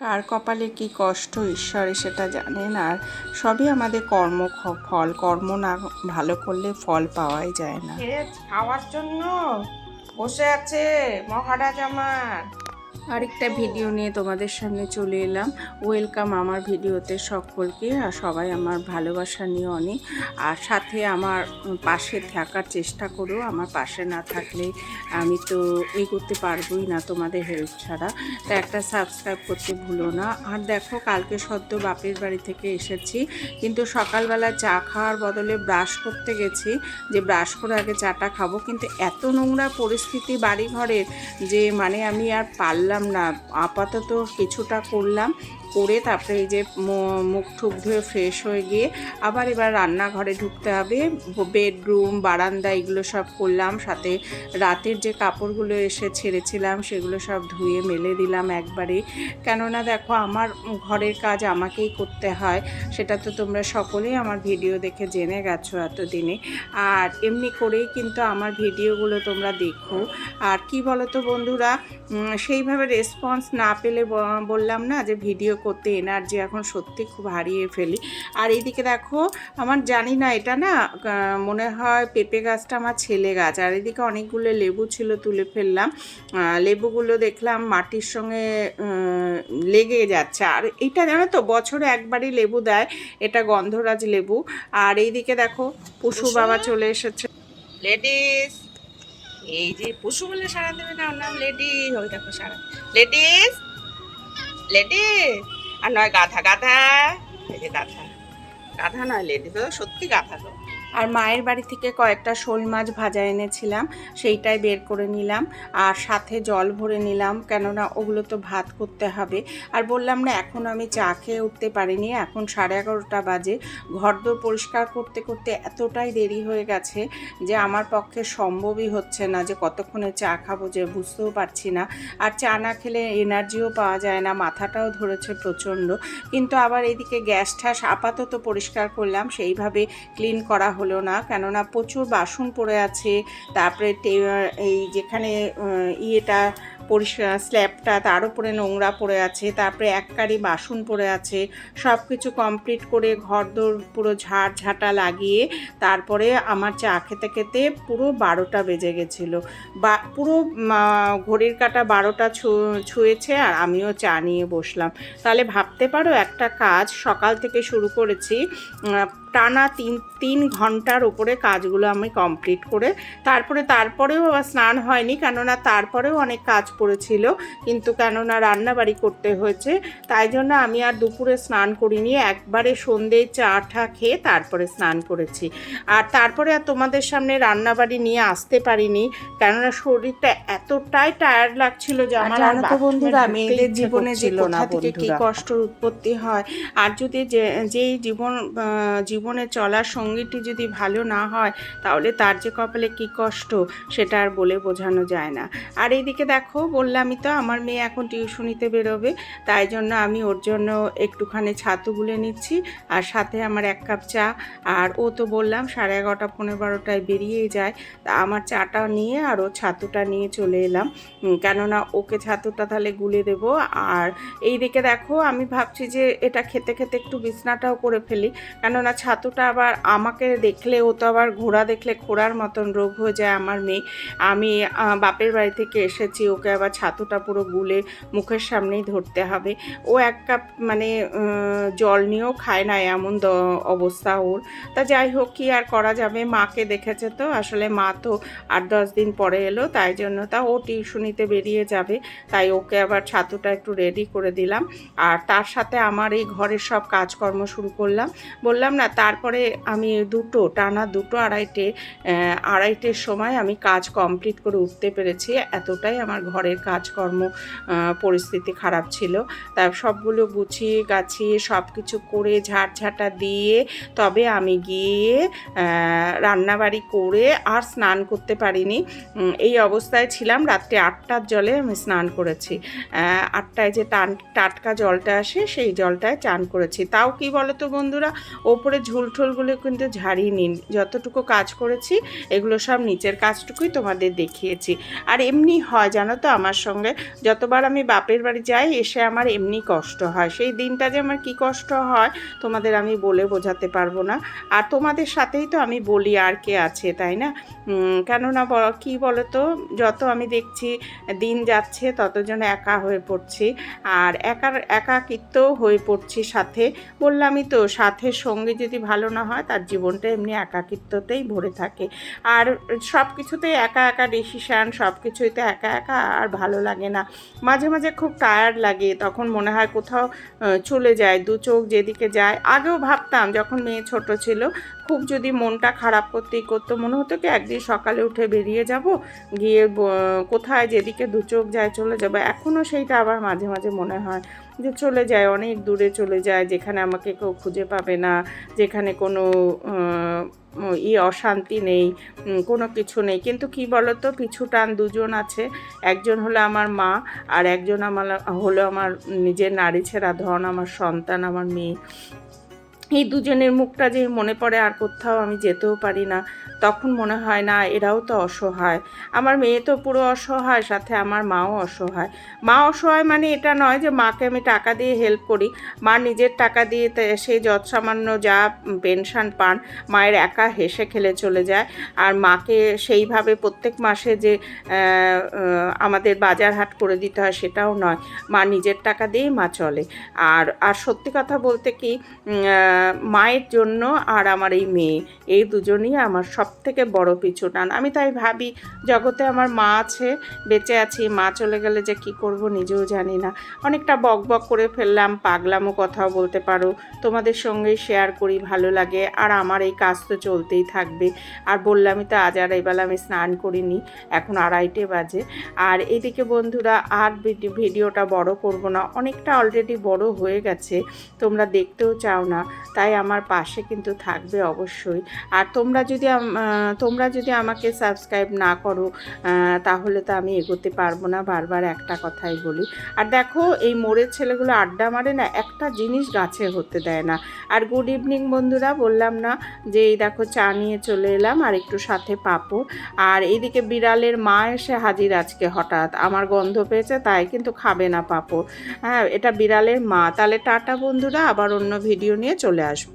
কার কপালে কি কষ্ট, ঈশ্বরে সেটা জানেন। আর সবই আমাদের কর্ম ফল। কর্ম না ভালো করলে ফল পাওয়াই যায় না। খাওয়ার জন্য বসে আছে মহারাজ আমার। আরেকটা ভিডিও নিয়ে তোমাদের সামনে চলে এলাম। ওয়েলকাম আমার ভিডিওতে সকলকে আর সবাই আমার ভালোবাসা নিয়ে অনেক। আর সাথে আমার পাশে থাকার চেষ্টা করো আমার পাশে না থাকলে আমি তো এগোতে পারবোই না তোমাদের হেল্প ছাড়া। তো একটা সাবস্ক্রাইব করতে ভুলো না। আর দেখো কালকে সদ্য বাপের বাড়ি থেকে এসেছি। কিন্তু সকালবেলা চা খাওয়ার বদলে ব্রাশ করতে গেছি যে ব্রাশ করে আগে চাটা খাব। কিন্তু এত নোংরা পরিস্থিতি বাড়ি ঘরের যে মানে আমি আর পারলাম না আপাতত কিছুটা করলাম। করে তারপরে এই যে মুখ ঠুক ধুয়ে ফ্রেশ হয়ে গিয়ে আবার এবার রান্নাঘরে ঢুকতে হবে। বেডরুম, বারান্দা এগুলো সব করলাম। সাথে রাতের যে কাপড়গুলো এসে ছেড়েছিলাম সেগুলো সব ধুয়ে মেলে দিলাম একবারে। কেননা দেখো আমার ঘরের কাজ আমাকেই করতে হয়, সেটা তো তোমরা সকলেই আমার ভিডিও দেখে জেনে গেছো এতদিনে। আর এমনি করেই কিন্তু আমার ভিডিওগুলো তোমরা দেখো। আর কি বলো তো বন্ধুরা সেইভাবে রেসপন্স না পেলে বললাম না যে ভিডিও করতে এনার্জি এখন সত্যি খুব হারিয়ে ফেলি। আর এইদিকে দেখো আমার জানি না এটা না মনে হয় পেঁপে গাছটা আমার ছেলে গাছ। আর এদিকে অনেকগুলো লেবু ছিল তুলে ফেললাম। লেবুগুলো দেখলাম মাটির সঙ্গে লেগে যাচ্ছে। আর এটা জানো তো বছরে একবারই লেবু দেয় এটা গন্ধরাজ লেবু। আর এইদিকে দেখো পশু বাবা চলে এসেছে। লেডিস! এই যে পশু বলে সারা দেবে না ওর নাম লেডি ওই দেখো সারা লেডিস! লেডিস আর নয় গাধা গাধা। এই যে গাধা। গাধা নয় লেডি তো সত্যি গাধা তো। আর মায়ের বাড়ি থেকে কয়েকটা শোল মাছ ভাজা এনেছিলাম, সেইটাই বের করে নিলাম আর সাথে জল ভরে নিলাম, কেননা ওগুলো তো ভাত করতে হবে। আর বললাম না, এখন আমি চা খেয়ে উঠতে পারিনি, এখন সাড়ে এগারোটা বাজে। ঘরদোর পরিষ্কার করতে করতে এতটাই দেরি হয়ে গেছে যে আমার পক্ষে সম্ভবই হচ্ছে না যে কতক্ষণে চা খাব যে বুঝতেও পারছি না। আর চা না খেলে এনার্জিও পাওয়া যায় না, মাথাটাও ধরেছে প্রচণ্ড। কিন্তু আবার এদিকে গ্যাস ঠ্যাস আপাতত পরিষ্কার করলাম, সেইভাবে ক্লিন করা হলো না। কেননা প্রচুর বাসন পড়ে আছে। তারপরে এই যেখানে ইয়েটা পরিষ্কার, স্ল্যাবটা, তার উপরে নোংরা পড়ে আছে। তারপরে এক কারি বাসন পড়ে আছে। সব কিছু কমপ্লিট করে ঘরদোর পুরো ঝাড় ঝাঁটা লাগিয়ে, তারপরে আমার চা খেতে খেতে পুরো বারোটা বেজে গেছিল। বা, পুরো ঘড়ির কাটা বারোটা ছুঁয়েছে আর আমিও চা নিয়ে বসলাম। তাহলে ভাবতে পারো একটা কাজ সকাল থেকে শুরু করেছি টানা তিন তিন ঘণ্টার উপরে কাজগুলো আমি কমপ্লিট করে তারপরে তারপরেও আবার স্নান হয়নি কেননা তারপরেও অনেক কাজ পড়েছিল। কিন্তু কেননা রান্নাবাড়ি করতে হয়েছে তাই জন্য আমি আর দুপুরে স্নান করিনি। একবারে সন্ধে চা ঠা খেয়ে তারপরে স্নান করেছি। আর তারপরে আর তোমাদের সামনে রান্নাবাড়ি নিয়ে আসতে পারিনি কেননা শরীরটা এতটাই টায়ার্ড লাগছিল যে আমার তো বন্ধুরা, মেয়েদের জীবনে যে করছিল না কোথা থেকে কি। কষ্টর উৎপত্তি হয় আর যদি যে যেই জীবন জীবনে চলার সঙ্গীটি যদি ভালো না হয়, তাহলে তার যে কপালে কি কষ্ট, সেটা আর বলে বোঝানো যায় না। আর এইদিকে দেখো, বললামই তো, আমার মেয়ে এখন টিউশনিতে বেরোবে, তাই জন্য আমি ওর জন্য একটুখানি ছাতু গুলে নিচ্ছি, আর সাথে আমার এক কাপ চা। আর ও তো বললাম, সাড়ে এগারোটা পনেরো বারোটায় বেরিয়েই যায়। তা আমার চাটা নিয়ে আর ও ছাতুটা নিয়ে চলে এলাম। কেননা ওকে ছাতুটা তাহলে গুলে দেব। আর এই দিকে দেখো, আমি ভাবছি যে এটা খেতে খেতে একটু বিছনাটাও করে ফেলি। কেননা ছাতুটা আবার আমাকে দেখলে, ও তো আবার ঘোড়া দেখলে খোড়ার মতন রোগ হয়ে যায় আমার মেয়ে। আমি বাপের বাড়ি থেকে এসেছি, ওকে আবার ছাতুটা পুরো গুলে মুখের সামনেই ধরতে হবে। ও এক কাপ মানে জল নিয়েও খায় না এমন অবস্থা ওর। তা যাই হোক, কি আর করা যাবে? মাকে দেখেছে তো, আসলে মা তো আট দশ দিন পরে এলো, তাই জন্য তা ও টিউশনিতে বেরিয়ে যাবে। তাই ওকে আবার ছাতুটা একটু রেডি করে দিলাম। আর তার সাথে আমার এই ঘরের সব কাজকর্ম শুরু করলাম। বললাম, না তারপরে আমি দুটো, টানা দুটো আড়াইটে আড়াইটের সময় আমি কাজ কমপ্লিট করে উঠতে পেরেছি। এতটাই আমার ঘরের কাজকর্ম পরিস্থিতি খারাপ ছিল। তা সবগুলো গুছিয়ে গাছিয়ে সব কিছু করে ঝাড়ঝাঁটা দিয়ে তবে আমি গিয়ে রান্নাবাড়ি করে আর স্নান করতে পারিনি। এই অবস্থায় ছিলাম রাত্রে আটটার জলে আমি স্নান করেছি। আটটায় যে টান, টাটকা জলটা আসে সেই জলটায় চান করেছি। তাও কি বলো তো বন্ধুরা? ওপরে ঝুল ঠুলগুলো কিন্তু ঝাড়িয়ে নিন। যতটুকু কাজ করেছি, এগুলো সব নিচের কাজটুকুই তোমাদের দেখিয়েছি। আর এমনি হয়, জানো তো, আমার সঙ্গে যতবার আমি বাপের বাড়ি যাই, এসে আমার এমনি কষ্ট হয়। সেই দিনটা যে আমার কি কষ্ট হয়, তোমাদের আমি বলে বোঝাতে পারব না। আর তোমাদের সাথেই তো আমি বলি আর কে আছে, তাই না? কেননা কি বলো তো যত আমি দেখছি, দিন যাচ্ছে তত যেন একা হয়ে পড়ছি। আর একার একাকিত্ব হয়ে পড়ছি সাথে। বললামই তো, সাথে সঙ্গে যদি ভালো না হয়, তার জীবনটা এমনি একাকিত্বতেই ভরে থাকে। আর সব কিছুতেই একা একা ডিসিশান সব কিছুই তো একা একা আর ভালো লাগে না। মাঝে মাঝে খুব টায়ার্ড লাগে, তখন মনে হয় কোথাও চলে যায়, দু চোখ যেদিকে যায়। আগেও ভাবতাম, যখন মেয়ে ছোট ছিল খুব যদি মনটা খারাপ করতেই করতো, মনে হতো কি একদিন সকালে উঠে বেরিয়ে যাব, গিয়ে কোথায় যেদিকে দু চোখ যায় চলে যাব। এখনও সেইটা আবার মাঝে মাঝে মনে হয় যে চলে যায়, অনেক দূরে চলে যায়, যেখানে আমাকে কেউ খুঁজে পাবে না, যেখানে কোনো ই অশান্তি নেই কোনো কিছু নেই। কিন্তু কি বলতো, পিছু টান দুজন আছে, একজন হলো আমার মা আর একজন আমার হলো আমার নিজের নারী ছেড়া ধন, আমার সন্তান, আমার মেয়ে। এই দুজনের মুখটা যে মনে পড়ে আর কোথাও আমি যেতেও পারি না। তখন মনে হয়, না, এরাও তো অসহায়। আমার মেয়ে তো পুরো অসহায়, সাথে আমার মাও অসহায়। মা অসহায় মানে এটা নয় যে, মাকে আমি টাকা দিয়ে হেল্প করি। মা নিজের টাকা দিয়ে তে- সেই যৎ সামান্য যা পেনশন পান, মায়ের একা হেসে খেলে চলে যায়। আর মাকে সেইভাবে প্রত্যেক মাসে যে আমাদের বাজার হাট করে দিতে হয়, সেটাও নয়। মা নিজের টাকা দিয়েই মা চলে। আর আর সত্যি কথা বলতে কি মায়ের জন্য আর আমার এই মেয়ে, এই দুজনই আমার সব থেকে বড় পিছু টান। আমি তাই ভাবি, জগতে আমার মা আছে, বেঁচে আছি, মা চলে গেলে যে কি করব নিজেও জানি না। অনেকটা বক বক করে ফেললাম পাগলামও কথাও বলতে পারো। তোমাদের সঙ্গে শেয়ার করি, ভালো লাগে। আর আমার এই কাজ তো চলতেই থাকবে। আর বললামই তো আজ আর এবেলা আমি স্নান করিনি, এখন আড়াইটে বাজে। আর এদিকে বন্ধুরা, আর ভিডি- ভিডিওটা বড় করব না, অনেকটা অলরেডি বড় হয়ে গেছে। তোমরা দেখতেও চাও না, তাই আমার পাশে কিন্তু থাকবে অবশ্যই। আর তোমরা যদি তোমরা যদি আমাকে সাবস্ক্রাইব না করো তাহলে তো আমি এগোতে পারব না, বারবার একটা কথাই বলি। আর দেখো, এই মোড়ের ছেলেগুলো আড্ডা মারে না, একটা জিনিস গাছে হতে দেয় না। আর গুড ইভিনিং বন্ধুরা, বললাম না যে এই দেখো, চা নিয়ে চলে এলাম, আর একটু সাথে পাঁপড় আর এইদিকে বিড়ালের মা এসে হাজির আজকে হঠাৎ। আমার গন্ধ পেয়েছে, তাই কিন্তু খাবে না পাঁপড় হ্যাঁ এটা বিড়ালের মা। তাহলে টাটা বন্ধুরা, আবার অন্য ভিডিও নিয়ে চলে আসব।